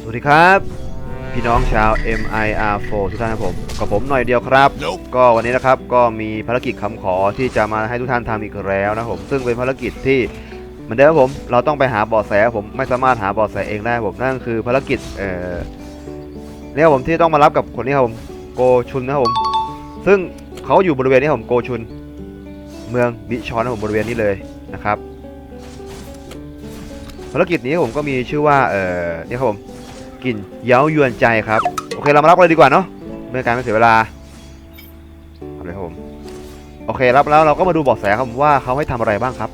สวัสดีครับ พี่น้องชาว MIR4 ทุกท่านครับผมกับผมหน่อยเดียวครับ Nope. ก็วันนี้นะครับก็มีภารกิจคำขอที่จะมาให้ทุกท่านทำอีกแล้วนะครับผมซึ่งเป็นภารกิจที่เหมือนเดิมครับผมเราต้องไปหาเบาะแสครับผมไม่สามารถหาเบาะแสเองได้ครับผมนั่นคือภารกิจเอ่อเนี่ยครับผมที่ต้องมารับกับคนนี้ครับผมโกชุนนะครับผม ซึ่งเขาอยู่บริเวณนี้ครับผมโกชุน เมืองบิชอนนะครับผมบริเวณนี้เลยนะครับ ภารกิจนี้ผมก็มีชื่อว่าเอ่อเนี่ยครับผมกลิ่นเย้ายวนใจครับ โอเคเรามารับเลยดีกว่าเนาะไม่ให้การไม่เสียเวลาเอาเลยครับผมโอเครับแล้วเราก็มาดูบาะแสครับผมว่าเขาให้ทำอะไรบ้างครับ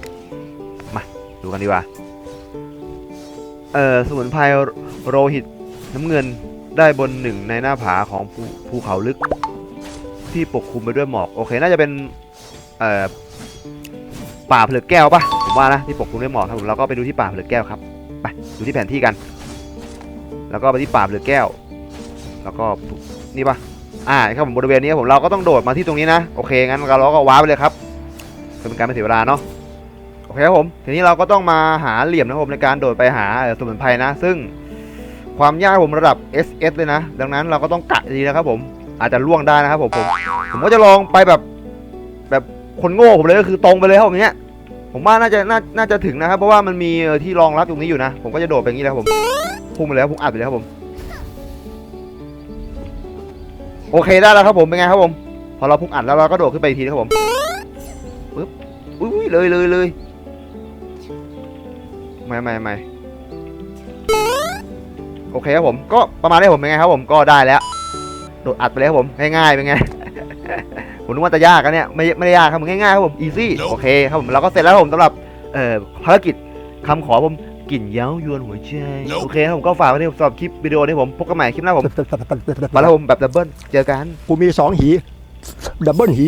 มาดูกันดีกว่า เอ่อสมุนไพรโรหิตน้ำเงินได้บนหนึ่งในหน้าผาของภูภูเขาลึก ที่ปกคลุมไปด้วยหมอก โอเค น่าจะเป็นเอ่อป่าเผลึกแก้วปะ ว่านะที่ปกคลุมด้วยหมอกครับผมเราก็ไปดูที่ป่าเผลึกแก้วครับไปดูที่แผนที่กัน แล้วก็ไปที่ป่าเผลึกแก้ว แล้วก็นี่ปะอ่าครับผมบริเวณนี้ผมเราก็ต้องโดดมาที่ตรงนี้นะโอเคงั้นเราก็ว้าไปเลยครับเพื่อเป็นการไม่เสียเวลาเนาะโอเคครับผมทีนี้เราก็ต้องมาหาเหลี่ยมนะครับผมในการโดดไปหาสมุนไพรนะ ซึ่งความยากผมระดับ SS เลยนะ ดังนั้นเราก็ต้องกะดีนะครับผมอาจจะล่วงได้นะครับผมผมผมก็จะลองไปแบบแบบคนโง่ผมเลยก็คือตรงไปเลยครับผมเนี้ย ผมว่าน่าจะน่าน่าจะถึงนะครับ เพราะว่ามันมีที่รองรับตรงนี้อยู่นะ ผมก็จะโดดไปอย่างนี้แล้วผมพุ่งไปเลยครับผมอัดไปเลยครับผม โอเคได้แล้วครับผมเป็นไงครับผม พอเราพุ่งอัดแล้วเราก็โดดขึ้นไปทีนะครับผมปึ๊บอุ้ยเลยเลยเลยไม่ไม่ไม่โอเคครับผมก็ประมาณนี้ผมเป็นไงครับผมก็ได้แล้ว โดดอัดไปเลยครับผมง่ายๆเป็นไง ผมนึกว่าจะยากกันเนี่ยไม่ไม่ได้ยากครับผมง่ายๆครับผมอีซี่ Nope โอเคครับผมเราก็เสร็จแล้วครับผมสำหรับเอ่อภารกิจคำขอผมกลิ่นเย้ายวนหัวใจ Nope โอเคครับผมก็ฝากไว้ที่สำหรับคลิปวิดีโอนี้ผมพบกันใหม่คลิปหน้าผมมาแล้วผมแบบดับเบิลเจอกันกูมีสองหีดับเบิลหี